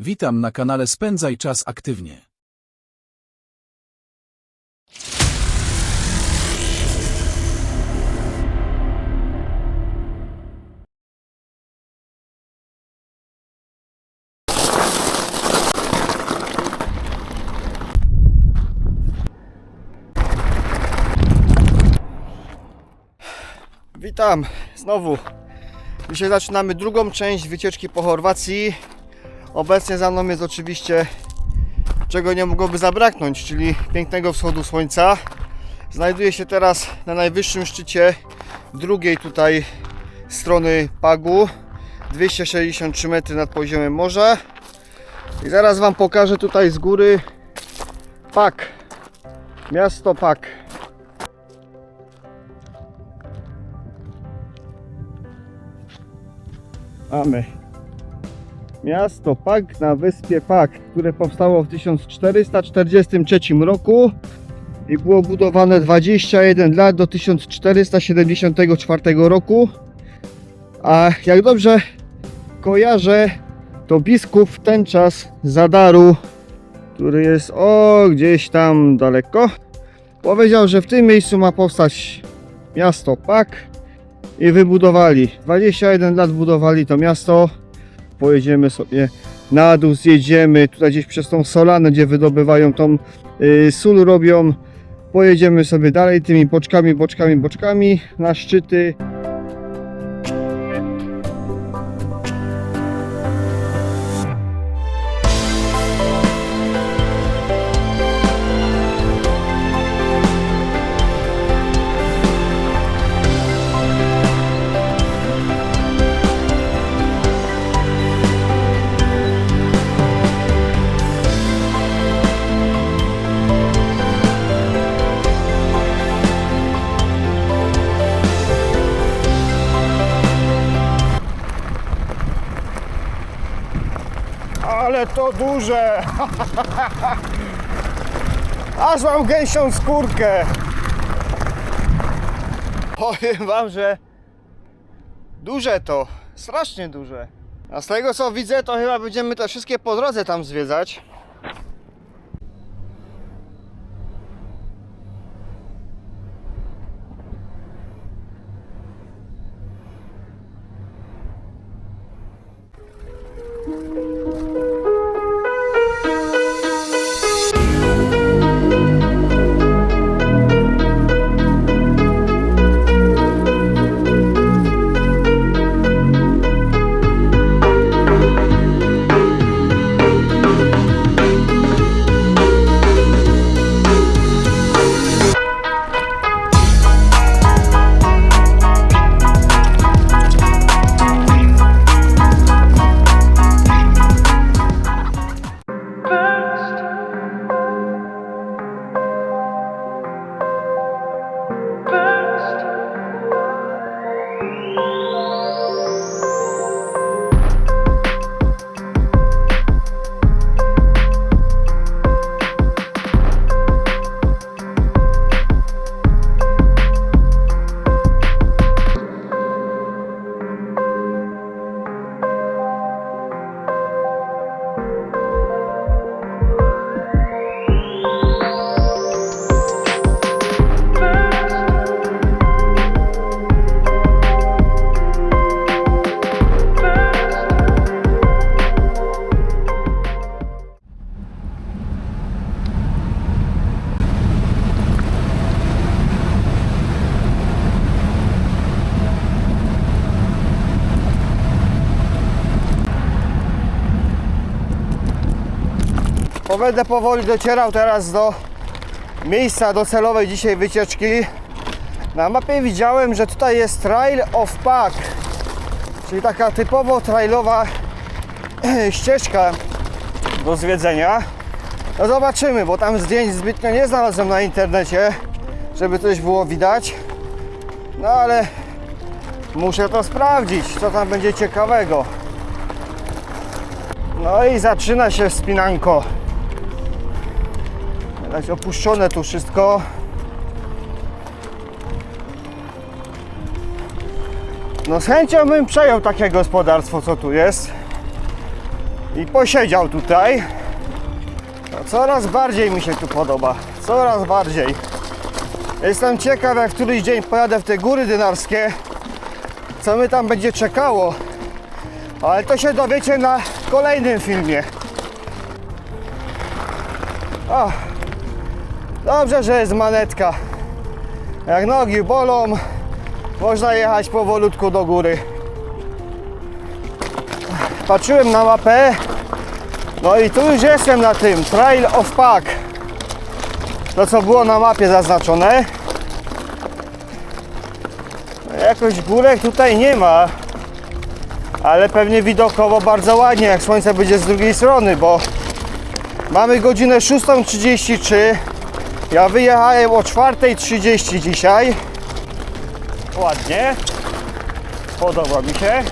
Witam na kanale Spędzaj czas aktywnie. Witam znowu. Dzisiaj zaczynamy drugą część wycieczki po Chorwacji. Obecnie za mną jest oczywiście czego nie mogłoby zabraknąć, czyli pięknego wschodu słońca. Znajduję się teraz na najwyższym szczycie drugiej tutaj strony Pagu. 263 metry nad poziomem morza. I zaraz Wam pokażę tutaj z góry Pak. Miasto Pak. Mamy miasto Pak na wyspie Pak, które powstało w 1443 roku i było budowane 21 lat do 1474 roku. A jak dobrze kojarzę, to biskup w ten czas Zadaru, który jest o gdzieś tam daleko, powiedział, że w tym miejscu ma powstać miasto Pak i wybudowali. 21 lat budowali to miasto. Pojedziemy sobie na dół, zjedziemy tutaj gdzieś przez tą solanę, gdzie wydobywają tą y, sól robią. Pojedziemy sobie dalej tymi boczkami, boczkami, boczkami na szczyty. Ale to duże! Aż mam gęsią skórkę! Powiem wam, że duże to, strasznie duże. A z tego co widzę, to chyba będziemy te wszystkie po drodze tam zwiedzać. Bo będę powoli docierał teraz do miejsca docelowej dzisiaj wycieczki. Na mapie widziałem, że tutaj jest Trail of Pack, czyli taka typowo trailowa ścieżka do zwiedzenia. No zobaczymy, bo tam zdjęć zbytnio nie znalazłem na internecie, żeby coś było widać. No ale muszę to sprawdzić, co tam będzie ciekawego. No i zaczyna się wspinanko. Widać opuszczone tu wszystko. No z chęcią bym przejął takie gospodarstwo, co tu jest. i posiedział tutaj. No, coraz bardziej mi się tu podoba. Coraz bardziej. Jestem ciekaw, jak któryś dzień pojadę w te góry dynarskie, co mnie tam będzie czekało. Ale to się dowiecie na kolejnym filmie. Dobrze, że jest manetka. Jak nogi bolą, można jechać powolutku do góry. Patrzyłem na mapę. No i tu już jestem na tym Trail of Pack. To co było na mapie zaznaczone. Jakoś górek tutaj nie ma. Ale pewnie widokowo bardzo ładnie, jak słońce będzie z drugiej strony, bo mamy godzinę 6.33. Ja wyjechałem o 4.30 dzisiaj. Ładnie. Podoba mi się.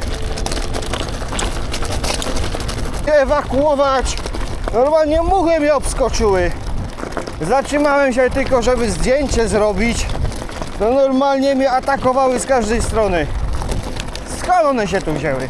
Ewakuować. Normalnie muchy mnie obskoczyły. Zatrzymałem się tylko, żeby zdjęcie zrobić. To normalnie mnie atakowały z każdej strony. Skąd one się tu wzięły?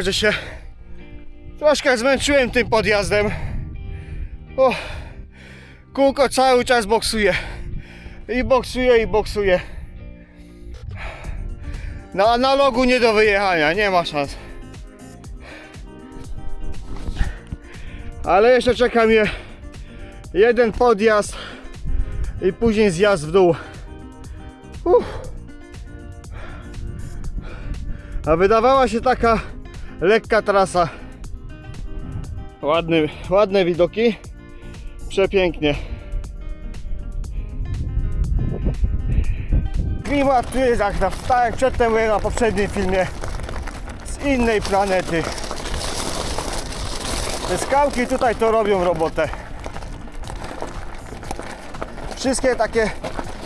Że się troszkę zmęczyłem tym podjazdem. O, kółko cały czas boksuje. I boksuje, i boksuje. Na analogu nie do wyjechania, nie ma szans. Ale jeszcze czeka mnie jeden podjazd i później zjazd w dół. Uff. A wydawała się taka lekka trasa. Ładny, ładne widoki. Przepięknie. Klimat jest jak, na, przedtem na poprzednim filmie. Z innej planety. Te skałki tutaj to robią robotę. Wszystkie takie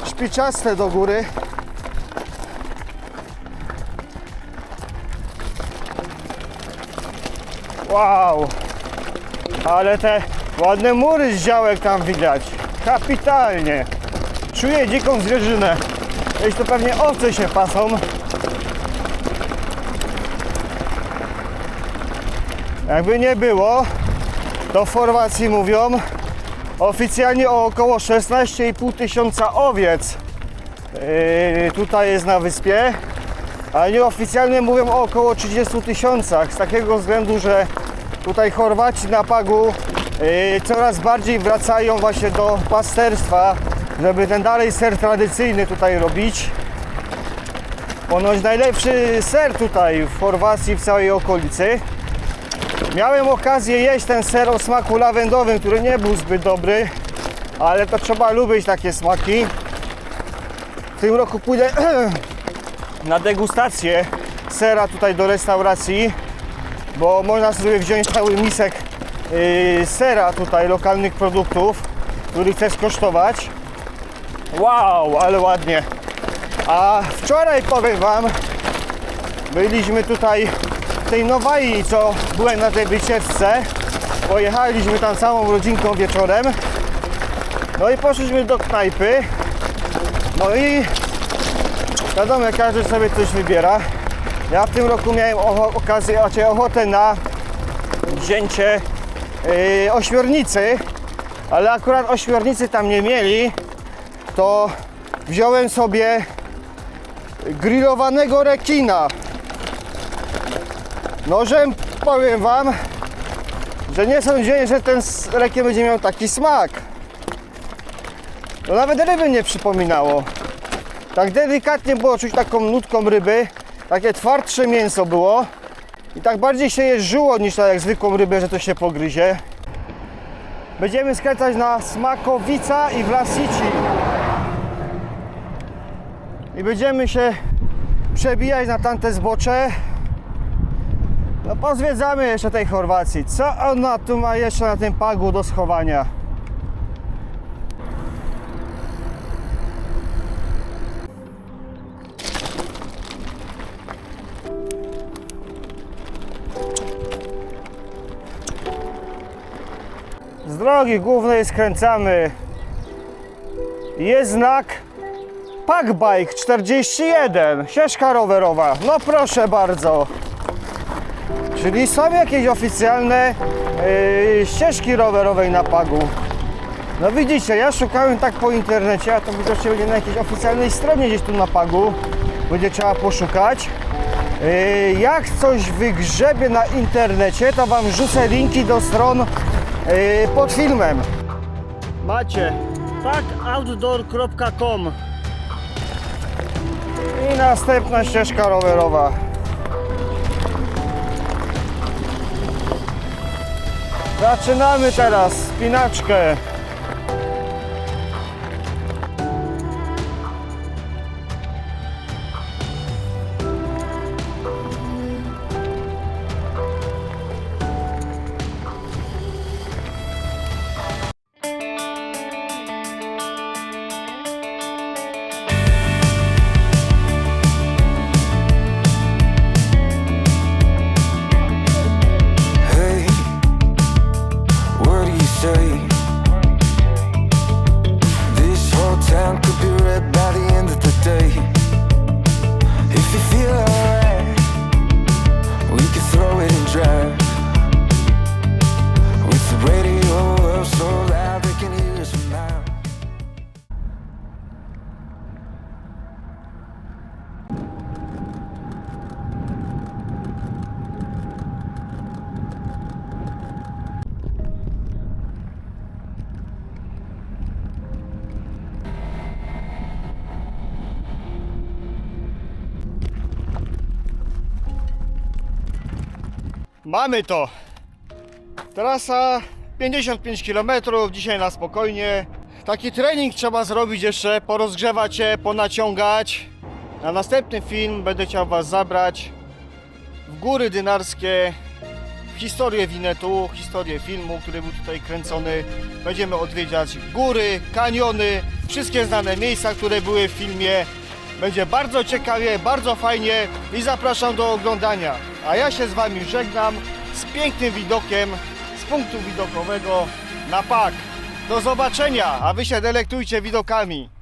szpiczaste do góry. Wow! Ale te ładne mury z działek tam widać. Kapitalnie. Czuję dziką zwierzynę. Jeśli to pewnie owce się pasą. Jakby nie było, to w Chorwacji mówią oficjalnie o około 16,5 tysiąca owiec yy, tutaj jest na wyspie, a nieoficjalnie mówią o około 30 tysiącach z takiego względu, że tutaj Chorwaci na pagu yy, coraz bardziej wracają właśnie do pasterstwa, żeby ten dalej ser tradycyjny tutaj robić. Ponoć najlepszy ser tutaj w Chorwacji, w całej okolicy. Miałem okazję jeść ten ser o smaku lawendowym, który nie był zbyt dobry, ale to trzeba lubić takie smaki. W tym roku pójdę na degustację sera tutaj do restauracji, bo można sobie wziąć cały misek yy, sera tutaj, lokalnych produktów, który chcę skosztować. Wow, ale ładnie. A wczoraj powiem Wam, byliśmy tutaj w tej Nowai, co byłem na tej wycieczce. Pojechaliśmy tam całą rodzinką wieczorem. No i poszliśmy do knajpy. No i wiadomo, każdy sobie coś wybiera. Ja w tym roku miałem okazję, raczej ochotę na wzięcie yy, ośmiornicy, ale akurat ośmiornicy tam nie mieli, to wziąłem sobie grillowanego rekina. Nożem powiem Wam, że nie sądziłem, że ten rekin będzie miał taki smak. No nawet ryby nie przypominało. Tak delikatnie było czuć taką nutką ryby, takie twardsze mięso było i tak bardziej się jeżyło niż tak jak zwykłą rybę, że to się pogryzie. Będziemy skręcać na Smakowica i Vlasici. I będziemy się przebijać na tamte zbocze. No pozwiedzamy jeszcze tej Chorwacji. Co ona tu ma jeszcze na tym pagu do schowania? Drogi głównej skręcamy. Jest znak Packbike 41, ścieżka rowerowa. No proszę bardzo. Czyli są jakieś oficjalne yy, ścieżki rowerowej na Pagu. No widzicie, ja szukałem tak po internecie, a to widocznie będzie na jakiejś oficjalnej stronie gdzieś tu na Pagu. Będzie trzeba poszukać. Yy, Jak coś wygrzebię na internecie, to Wam rzucę linki do stron yy, pod filmem. Macie packoutdoor.com i następna ścieżka rowerowa. Zaczynamy teraz spinaczkę. street Mamy to. Trasa 55 km, dzisiaj na spokojnie. Taki trening trzeba zrobić jeszcze, porozgrzewać się, ponaciągać. Na następny film będę chciał Was zabrać w góry dynarskie, w historię Winetu, historię filmu, który był tutaj kręcony. Będziemy odwiedzać góry, kaniony, wszystkie znane miejsca, które były w filmie. Będzie bardzo ciekawie, bardzo fajnie i zapraszam do oglądania. A ja się z Wami żegnam z pięknym widokiem z punktu widokowego na PAK. Do zobaczenia, a Wy się delektujcie widokami.